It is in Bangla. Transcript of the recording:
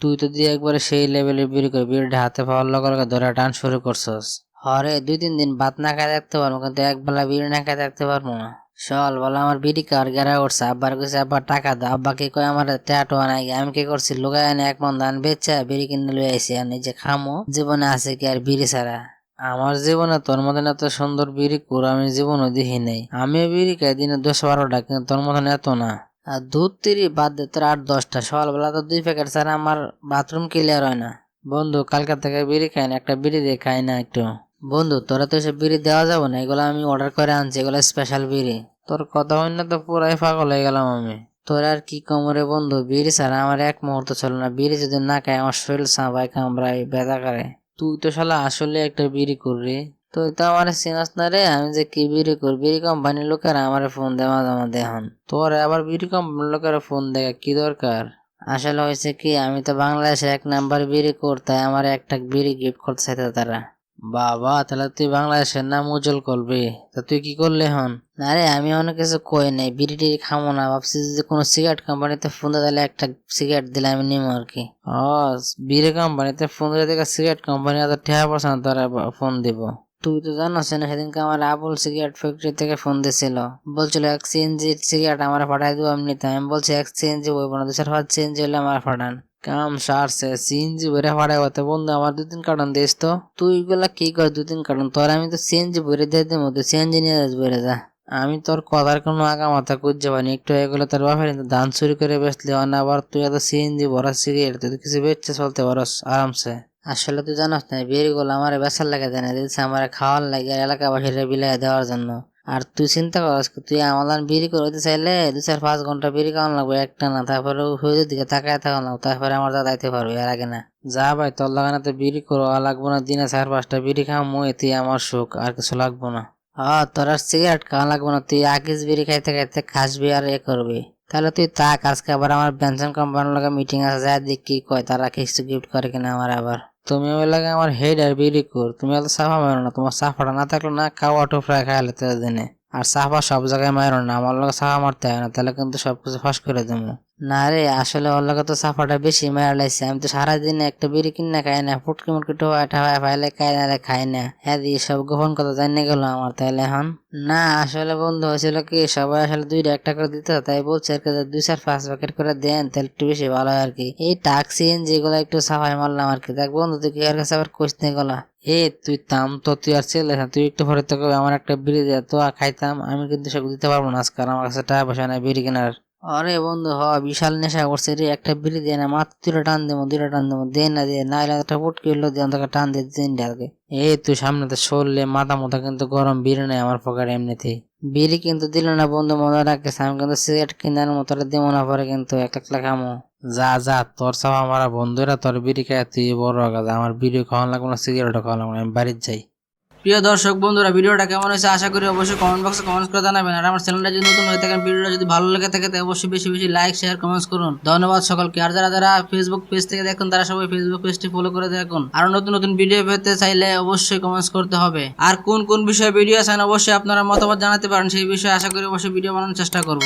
তুই তো দিয়ে একবারে সেই লেভেলের বিড়ি করে বিড়িটা হাতে পাওয়ার লগে লগে ধরে টান শুরু করছস। হরে দুই তিন দিন ভাত না খাই থাকতে পারব, কিন্তু এক বেলা বিড়ি না খাই থাকতে পারব না। চল, বলে আমার বিড়ি খাওয়ার গেরা উঠছে, আব্বার কাছে আব্বা, টাকা দাও। আব্বা কি কয়, আমার ট্যাটো আনাই আমি কি করছি, লুকায় এনে এক মন ধান বেচা বিড়ি কিনে লই আইসি আর নিজে খামো। জীবনে আছে কি আর বিড়ি ছাড়া? আমার জীবনে তোর মতন এত সুন্দর বিড়ি কুর আমি জীবনও দেখি নাই। আমিও বিড়ি খাই, দিনে দশ বারোটা, কিন্তু তোর মতন এত না। আর দুধ তিরি বাদ দে, তোর আট, দশটা। সকালবেলা তো দুই প্যাকেট ছাড়া আমার বাথরুম ক্লিয়ার হয় না। বন্ধু, কালকা থেকে বিড়ি খাই না, একটা বিড়ি দিয়ে খাই না একটু। বন্ধু, তোরা তো এসব বিড়ি দেওয়া যাবে না, এগুলো আমি অর্ডার করে আনছি, এগুলো স্পেশাল বিড়ি। তোর কথা হয় না তো পুরাই পাগল হয়ে গেলাম আমি। তোর আর কি কমরে বন্ধু, বিড়ি ছাড়া আমার এক মুহূর্ত চলে না। বিড়ি যদি না খাই আমার শরীর সাঁবাই কামড়াই ব্যথা করে। তুই তো শালা আসলে একটা বিড়ি করবি তুই তো আমার চিনাস না রে, আমি যে কি বিড়ি করি বিড়ি কোম্পানির লোকেরা আমার ফোন দেওয়া জমা দেহন তোর আবার বিড়ি কোম্পানির লোকেরা ফোন দেখা কি দরকার? আসলে হয়েছে কি, আমি তো বাংলাদেশে এক নাম্বার বিড়ি করতে আমার একটা বিড়ি গিফট করতে চাইতে তারা। বাবা, তাহলে তুই বাংলাদেশের নাম উজ্জ্বল করবি। তা তুই কি করলে হন আরে আমি অনেক কিছু কই নাই, বিড়ি টিড়ি খামো না, ভাবছি যে কোনো সিগারেট কোম্পানিতে ফোন দিয়ে তাহলে একটা সিগারেট দিলে আমি নিবো আর কি। ও, বিড়ি কোম্পানিতে ফোন দেখে সিগারেট কোম্পানি এত ঠেয়া পড়ছে না, তোরা ফোন দিব। তুই তো জানোস না সেদিনকে আমার আবুল সিগারেট ফ্যাক্টরি থেকে ফোন দিছিল। বলছিল, এক সিগারেট আমার পাঠাই দেবো আমি নিতাম আমি বলছি, এক সিএনজি বইব না দু চার পাঁচ সিএনজি হলে আমার পাঠান। কাম সারছে সিএনজি ভরে ফাড়াই হতে বন্ধু, আমার দু তিন কার্টন দিস তো। তুই গুলা কি কর দু তিন কার্টন? তোর আমি তো সিএনজি ভরে দিয়ে দেবো, তুই সিএনজি নিয়ে যাস ভরে যা। আমি তোর কথার কোনো আগা মাথা খুঁজছে পানি একটু এগুলো তোর বাপের ধান চুরি করে বেচলি, অন আবার তুই এত সিএনজি ভরা সিগারেট, তুই কিছু বেচছে চলতে পারস, আরামসে। আসলে তুই জানাস না বিড়িগুলো আমার বেসার লাগে দেয় না দিচ্ছে আমার খাওয়ার লাগে আর এলাকাবাসীরা বিলাই দেওয়ার জন্য। আর তুই চিন্তা করস তুই আমার বিড়ি করতে চাইলে দু চার পাঁচ ঘণ্টা বিড়ি খাওয়ান লাগবে একটা না, তারপরে হয়ে দিকে তাকায় থাকা লাগবে, তারপরে আমার দাদা আইতে পারবে এর আগে না। যা ভাই, তোর লাগানো তো বিড়ি করো, আর লাগবো না, দিনে চার পাঁচটা বিড়ি খাওয়া এতে আমার সুখ, আর কিছু লাগবো না। হ্যাঁ তোর আর সিগারেট খাওয়া লাগবো না, তুই আকিস বিড়ি খাইতে খাইতে খাসবি আর এ করবি। তাহলে তুই থাক, আজকে আবার আমার পেনশন কোম্পানির লগে মিটিং আছে, যা দেখ কি কয়, তারা কিছু গিফট করে কিনা আমার আবার। তুমি ওই লাগে আমার হেড আর বিড়ি কর, তুমি এত সাফা মেরো না, তোমার সাফাটা না থাকলে না খাওয়া টু ফ্রাই খাই লেতে দিনে। আর সাফা সব জায়গায় মারো না আমার লগে সাফা মারতে হয় না তাহলে কিন্তু সবকিছু ফাঁস করে দেবো। না রে আসলে ওর লগে তো সাফাটা বেশি মারা লাগছে আমি তো সারাদিন একটা বিড়ি কিনে খাই না ফুটকি মুটকি টোয়া ঠাওয়া ফাইলে খাই না রে খাই না। হ্যাঁ দিয়ে সব গোপন কথা জানিয়ে গেল আমার তাইলে এখন। না আসলে বন্ধু হয়েছিল কি সবাই আসলে দুইটা একটা করে দিতে তাই বলছে আর কি দুই চার পাঁচ প্যাকেট করে দেন তাহলে একটু বেশি ভালো হয় আর কি। এই টাক্সি যেগুলো একটু সাফাই মারলাম আর কি। দেখ বন্ধু তুই কি আর কাছে আবার কোচ নিয়ে গলা? এ, তুই তাম তো, তুই আর ছেলে না, তুই একটু পরে তোকে আমার একটা বিড়ি দে, তো খাইতাম, আমি কিন্তু সব দিতে পারব না আজকাল আমার কাছে টাকা পয়সা নাই, বিড়ি কেনার। আরে বন্ধু হ বিশাল নেশা করছে রে। একটা বিড়ি দিয়ে না, মাত্র দুটা টান দেবো দুটা টান দেবো। দে না দে না হলে একটা ফুটকি হলো দিয়ে তোকে টান দিয়ে দিন আগে এই তুই সামনে তো সরলে মাথা মাথা কিন্তু গরম বিড়ি নেই আমার পকেটে এমনিতেই। বিড়ি কিন্তু দিল না বন্ধু মনে রাখিস আমি কিন্তু সিগারেট কেনার মতো দেবো না পরে কিন্তু, এক একলা খামো। যা যা, তোর সব আমার বন্ধুরা, তোর বিড়ি খায় তুই বড় আমার বিড়ি খাওয়ান লাগবে না, সিগারেটও খাওয়া লাগবে আমি বাড়ির যাই। প্রিয় দর্শক বন্ধুরা, ভিডিওটা কেমন হয়েছে আশা করি অবশ্যই কমেন্ট বক্সে কমেন্টস করে জানাবেন। আর আমার চ্যানেলটা যদি নতুন হয়ে থাকেন, ভিডিওটা যদি ভালো লেগে থাকে, তাহলে অবশ্যই বেশি বেশি লাইক শেয়ার কমেন্টস করুন। ধন্যবাদ সকলকে। আর যারা যারা ফেসবুক পেজ থেকে দেখুন, তারা সবাই ফেসবুক পেজটি ফলো করে দেখুন আর নতুন নতুন ভিডিও পেতে চাইলে অবশ্যই কমেন্টস করতে হবে। আর কোন কোন বিষয়ে ভিডিও চান অবশ্যই আপনারা মতামত জানাতে পারেন, সেই বিষয়ে আশা করি অবশ্যই ভিডিও বানানোর চেষ্টা করব।